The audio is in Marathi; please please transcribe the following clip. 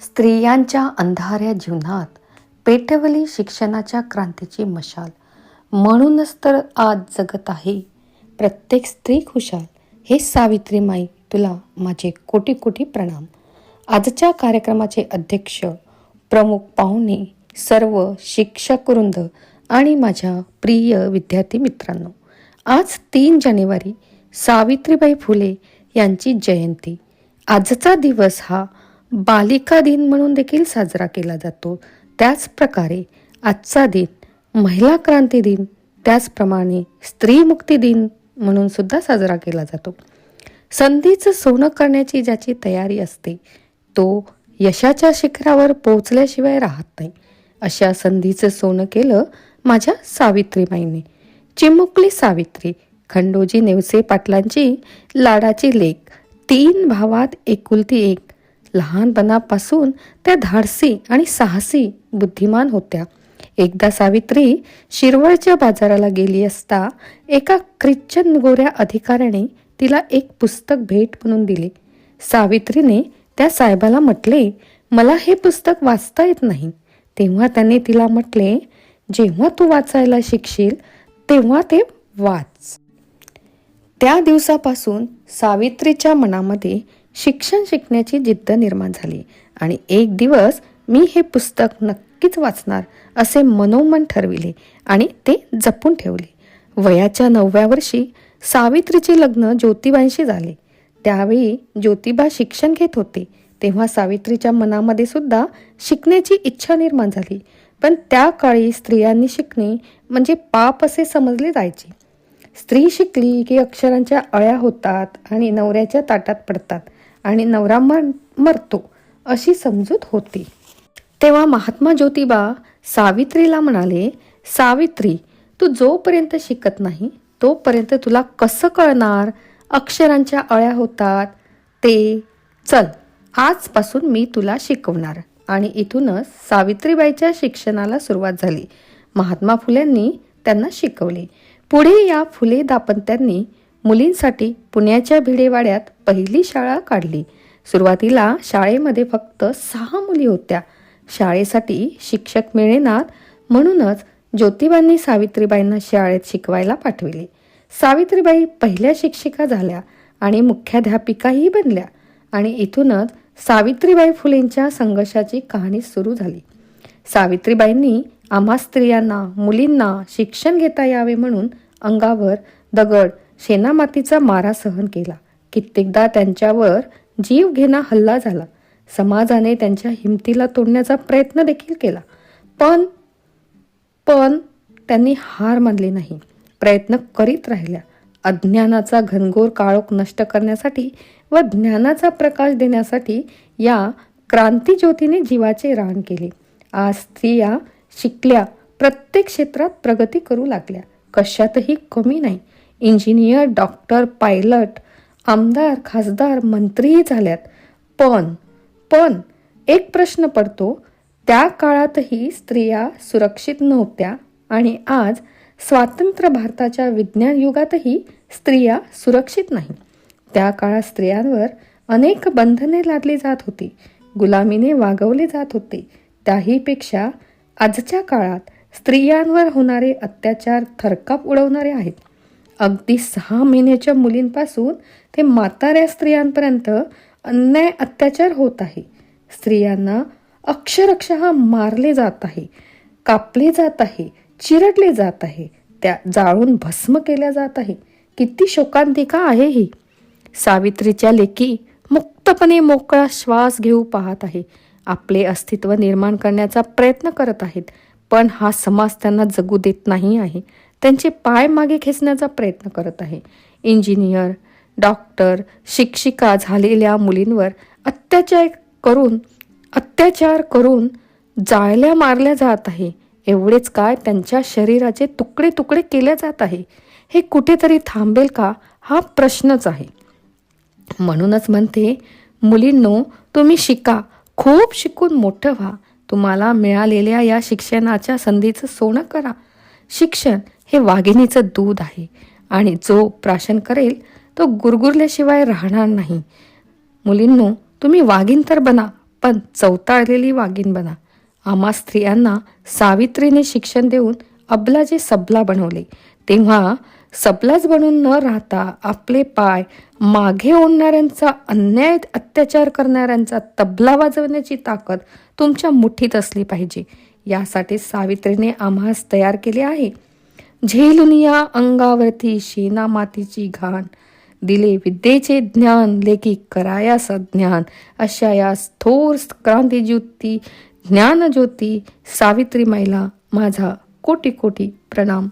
स्त्रियांच्या अंधाऱ्या जीवनात पेटवली शिक्षणाच्या क्रांतीची मशाल. म्हणूनच तर आज जगत आहे. प्रत्येक स्त्री खुशाल. हे सावित्रीमाई तुला माझे कोटी कोटी प्रणाम. आजच्या कार्यक्रमाचे अध्यक्ष प्रमुख पाहुणे सर्व शिक्षक वृंद आणि माझ्या प्रिय विद्यार्थी मित्रांनो आज तीन जानेवारी सावित्रीबाई फुले यांची जयंती. आजचा दिवस हा बालिका दिन म्हणून देखील साजरा केला जातो. त्याचप्रकारे आजचा दिन महिला क्रांती दिन त्याचप्रमाणे स्त्री मुक्ती दिन म्हणून सुद्धा साजरा केला जातो. संधीचं सोनं करण्याची ज्याची तयारी असते तो यशाच्या शिखरावर पोहोचल्याशिवाय राहत नाही. अशा संधीचं सोनं केलं माझ्या सावित्रीबाईंनी. चिमुकली सावित्री खंडोजी नेवसे पाटलांची लाडाची लेक तीन भावात एकुलती एक. लहानपणापासून त्या धाडसी आणि साहसी बुद्धिमान होत्या. एकदा सावित्री शिरवळच्या बाजाराला गेली असता एका ख्रिश्चन गोऱ्या अधिकाऱ्याने तिला एक पुस्तक भेट म्हणून दिले. सावित्रीने त्या साहेबाला म्हटले मला हे पुस्तक वाचता येत नाही. तेव्हा त्याने तिला म्हटले जेव्हा तू वाचायला शिकशील तेव्हा ते वाच. त्या दिवसापासून सावित्रीच्या मनामध्ये शिक्षण शिकण्याची जिद्द निर्माण झाली. आणि एक दिवस मी हे पुस्तक नक्कीच वाचणार असे मनोमन ठरविले आणि ते जपून ठेवले. वयाच्या नवव्या वर्षी सावित्रीचे लग्न ज्योतिबांशी झाले. त्यावेळी ज्योतिबा शिक्षण घेत होते. तेव्हा सावित्रीच्या मनामध्ये सुद्धा शिकण्याची इच्छा निर्माण झाली. पण त्या काळी स्त्रियांनी शिकणे म्हणजे पाप असे समजले जायचे. स्त्री शिकली की अक्षरांच्या अळ्या होतात आणि नवऱ्याच्या ताटात पडतात आणि नवरा मर मरतो अशी समजूत होती. तेव्हा महात्मा ज्योतिबा सावित्रीला म्हणाले सावित्री तू जोपर्यंत शिकत नाही तोपर्यंत तुला कसं कळणार? अक्षरांच्या अळ्या होतात. ते चल आजपासून मी तुला शिकवणार. आणि इथूनच सावित्रीबाईच्या शिक्षणाला सुरुवात झाली. महात्मा फुलेंनी त्यांना शिकवले. पुढे या फुले दाम्पत्यांनी मुलींसाठी पुण्याच्या भिडेवाड्यात पहिली शाळा काढली. सुरुवातीला शाळेमध्ये फक्त सहा मुली होत्या. शाळेसाठी शिक्षक मिळेनात म्हणूनच ज्योतिबांनी सावित्रीबाईंना शाळेत शिकवायला पाठविले. सावित्रीबाई पहिल्या शिक्षिका झाल्या आणि मुख्याध्यापिकाही बनल्या आणि इथूनच सावित्रीबाई फुलेंच्या संघर्षाची कहाणी सुरू झाली. सावित्रीबाईंनी आम्हा स्त्रियांना मुलींना शिक्षण घेता यावे म्हणून अंगावर दगड शेणामातीचा मारा सहन केला. कित्येकदा त्यांच्यावर जीव घेणा हल्ला झाला. समाजाने त्यांच्या हिमतीला तोडण्याचा प्रयत्न देखील केला. पण पण त्यांनी हार मानली नाही. प्रयत्न करीत राहिल्या. अज्ञानाचा घनघोर काळोख नष्ट करण्यासाठी व ज्ञानाचा प्रकाश देण्यासाठी या क्रांतीज्योतीने जीवाचे रान केले. आज स्त्रिया शिकल्या प्रत्येक क्षेत्रात प्रगती करू लागल्या. कशातही कमी नाही. इंजिनियर डॉक्टर पायलट आमदार खासदार मंत्रीही झाल्यात. पण पण एक प्रश्न पडतो. त्या काळातही स्त्रिया सुरक्षित नव्हत्या आणि आज स्वातंत्र्य भारताच्या विज्ञान युगातही स्त्रिया सुरक्षित नाही. त्या काळात स्त्रियांवर अनेक बंधने लादली जात होती. गुलामीने वागवले जात होते. त्याहीपेक्षा आजच्या काळात स्त्रियांवर होणारे अत्याचार थरकाप उडवणारे आहेत. अगदी सहा महिन्याच्या मुलींपासून ते म्हाताऱ्या स्त्रियांपर्यंत अन्याय अत्याचार होत आहे. स्त्रियांना अक्षरशः मारले जात आहे कापले जात आहे चिरडले जात आहे त्या जाळून भस्म केल्या जात आहे. किती शोकांतिका आहे ही. सावित्रीच्या लेखी मुक्तपणे मोकळा श्वास घेऊ पाहत आहे. आपले अस्तित्व निर्माण करण्याचा प्रयत्न करत आहेत. पण हा समाज त्यांना जगू देत नाही आहे. त्यांचे पाय मागे खेचण्याचा प्रयत्न करत आहे. इंजिनियर डॉक्टर शिक्षिका झालेल्या मुलींवर अत्याचार करून अत्याचार करून जाळल्या मारल्या जात आहे. एवढेच काय त्यांच्या शरीराचे तुकडे तुकडे केले जात आहे? हे कुठेतरी थांबेल का? हा प्रश्नच आहे. म्हणूनच म्हणते मुलींनो तुम्ही शिका. खूप शिकून मोठं व्हा. तुम्हाला मिळालेल्या या शिक्षणाच्या संधीचं सोनं करा. शिक्षण हे वाघिणीचं दूध आहे. आणि जो प्राशन करेल तो गुरगुरल्याशिवाय राहणार नाही. मुलींनो तुम्ही वाघीण तर बना पण चवताळलेली वाघीण बना. आम्हा स्त्रियांना सावित्रीने शिक्षण देऊन अबला जे सबला बनवले. तेव्हा सबलाच बनून न राहता आपले पाय मागे ओढणाऱ्यांचा अन्याय अत्याचार करणाऱ्यांचा तबला वाजवण्याची ताकद तुमच्या मुठीत असली पाहिजे. यासाठी सावित्रीने आम्हास तयार केले आहे. झेलुनिया अंगावरती शेना मातीची घाण. दिले विद्येचे ज्ञान लेखी कराया सज्ञान अशा या थोर क्रांतीज्योती ज्ञानज्योती सावित्री माईला माझा कोटी कोटी प्रणाम.